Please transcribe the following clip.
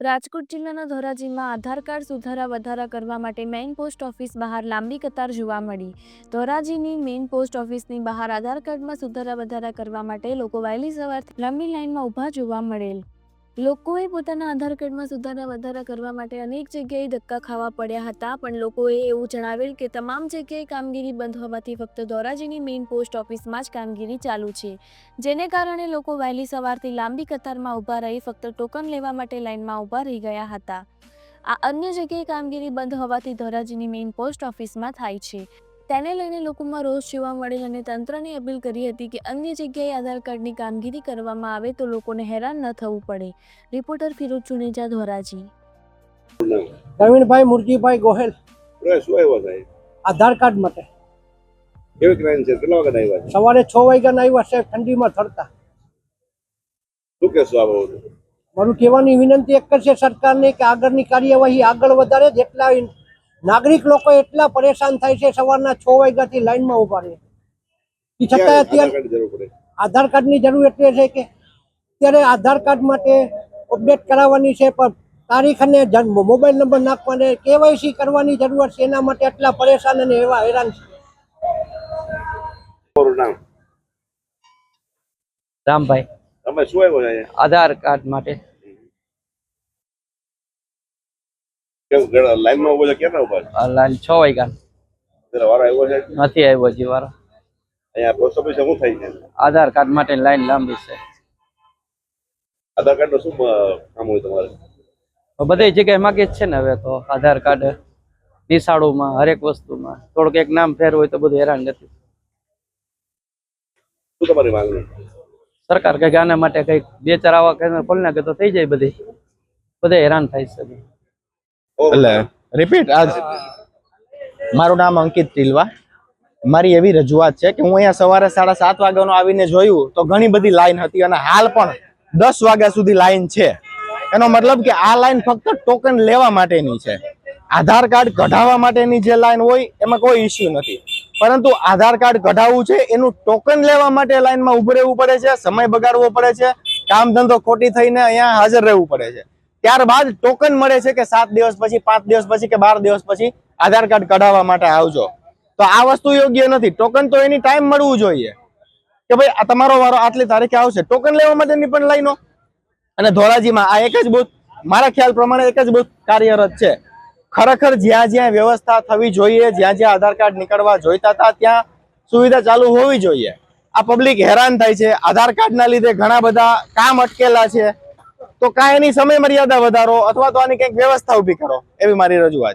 રાજકોટ જિલ્લાના ધોરાજીમાં આધાર કાર્ડ સુધારા વધારા કરવા માટે મેઇન પોસ્ટ ઓફિસ બહાર લાંબી કતાર જોવા મળી. ધોરાજીની મેઇન પોસ્ટ ઓફિસની બહાર આધાર કાર્ડમાં સુધારા વધારા કરવા માટે લોકો વહેલી સવારથી લાંબી લાઇનમાં ઊભા જોવા મળેલ. લોકોએ પોતાના આધાર કાર્ડમાં સુધારા વધારા કરવા માટે અનેક જગ્યાએ ધક્કા ખાવા પડ્યા હતા, પણ લોકોએ એવું જણાવેલ કે તમામ જગ્યાએ કામગીરી બંધ હોવાથી ફક્ત ધોરાજીની મેઇન પોસ્ટ ઓફિસમાં જ કામગીરી ચાલુ છે. જેને કારણે લોકો વહેલી સવારથી લાંબી કતારમાં ઊભા રહી ફક્ત ટોકન લેવા માટે લાઇનમાં ઊભા રહી ગયા હતા. આ અન્ય જગ્યાએ કામગીરી બંધ હોવાથી ધોરાજીની મેઇન પોસ્ટ ઓફિસમાં થાય છે. તેને લઈને લોકોમાં રોષ જોવા મળેલ અને તંત્રને અપીલ કરી હતી કે અન્ય જગ્યાએ આધાર કાર્ડની કામગીરી કરવામાં આવે તો લોકોને હેરાન ન થવું પડે. રિપોર્ટર ફિરોજ ચુનેજા ધોરાજી. પ્રવીણભાઈ મુરજીભાઈ ગોહેલ. શું આવ્યો સાહેબ આધાર કાર્ડ માટે. કેવી ક્રાઇમ છે? કેટલા વાગે આવ્યા છે? સવારે છ વાગ્યા આવ્યા સાહેબ ઠંડીમાં થરતા શું કહેશો આ બાબતે? મારું કહેવાની વિનંતી એક જ છે સરકારને કે આગળની કાર્યવાહી આગળ વધારે જેટલા નાગરિક લોકો એટલા પરેશાન થાય છે સવારના છ વાગ્યાથી લાઈનમાં ઊભા રહે. એ છતાં આધાર અત્યારે આધાર કાર્ડની જરૂર એટલે છે કે અત્યારે આધાર કાર્ડ માટે અપડેટ કરાવવાની છે પણ તારીખ અને જન્મ મોબાઈલ નંબર નાખવાને કેવાયસી કરવાની જરૂર છે એના માટે એટલા પરેશાન અને એવા હેરાન છે. રામભાઈ. તમે શું આવ્યો આધાર કાર્ડ માટે. કેમ લાઈનમાં ઊભો છે? ક્યાં ઊભા છે? લાઈન છ વાગ્યા. વારો આવ્યો છે? નથી આવ્યો હજી વારો. અહીંયા પોસ્ટ ઓફિસ શું થાય છે? આધાર કાર્ડ માટે લાઈન લાંબી છે. આધાર કાર્ડનું શું કામ હોય તમારે? બધી જગ્યાએ માગે જ છે ને હવે તો આધાર કાર્ડ નિશાળોમાં હરેક વસ્તુમાં. થોડુંક એક નામ ફેર હોય તો બધું હેરાન નથી. શું તમારી માંગણી? સરકાર કંઈક આના માટે કંઈક બે ચાર આવા ખોલી નાખે તો થઈ જાય બધી. બધા હેરાન થાય છે એટલે રિપીટ આજ મારું નામ અંકિત ટીલવા. મારી એવી રજૂઆત છે કે હું અહીંયા સવારે સાડા સાત વાગ્યાનો આવીને જોયું તો ઘણી બધી લાઈન હતી અને હાલ પણ દસ વાગ્યા સુધી લાઈન છે. એનો મતલબ કે આ લાઈન ફક્ત ટોકન લેવા માટેની છે. આધાર કાર્ડ કઢાવવા માટેની જે લાઈન હોય એમાં કોઈ ઇસ્યુ નથી. પરંતુ આધાર કાર્ડ કઢાવવું છે એનું ટોકન લેવા માટે લાઈનમાં ઉભું રહેવું પડે છે, સમય બગાડવો પડે છે, કામ ધંધો ખોટી થઈને અહીંયા હાજર રહેવું પડે છે. ત્યારબાદ ટોકન મળે છે કે સાત દિવસ પછી, પાંચ દિવસ પછી કે બાર દિવસ પછી આધાર કાર્ડ કઢાવવા માટે આવજો. તો આ વસ્તુ યોગ્ય નથી. ટોકન તો એની ટાઈમ મળવું જોઈએ. કે ભાઈ, આ તમારો વારો આટલી તારીખે આવશે. ટોકન લેવા માટેની પણ લાઈનો. અને ધોરાજીમાં આ એક જ બુથ, મારા ખ્યાલ પ્રમાણે એક જ બુથ કાર્યરત છે. ખરેખર જ્યાં જ્યાં વ્યવસ્થા થવી જોઈએ, જ્યાં જ્યાં આધાર કાર્ડ નીકળવા જોઈતા હતા, ત્યાં સુવિધા ચાલુ હોવી જોઈએ. આ પબ્લિક હેરાન થાય છે. આધાર કાર્ડના લીધે ઘણા બધા કામ અટકેલા છે. તો કાંઈ એની સમય મર્યાદા વધારો અથવા તો આની કંઈક વ્યવસ્થા ઊભી કરો, એવી મારી રજૂઆત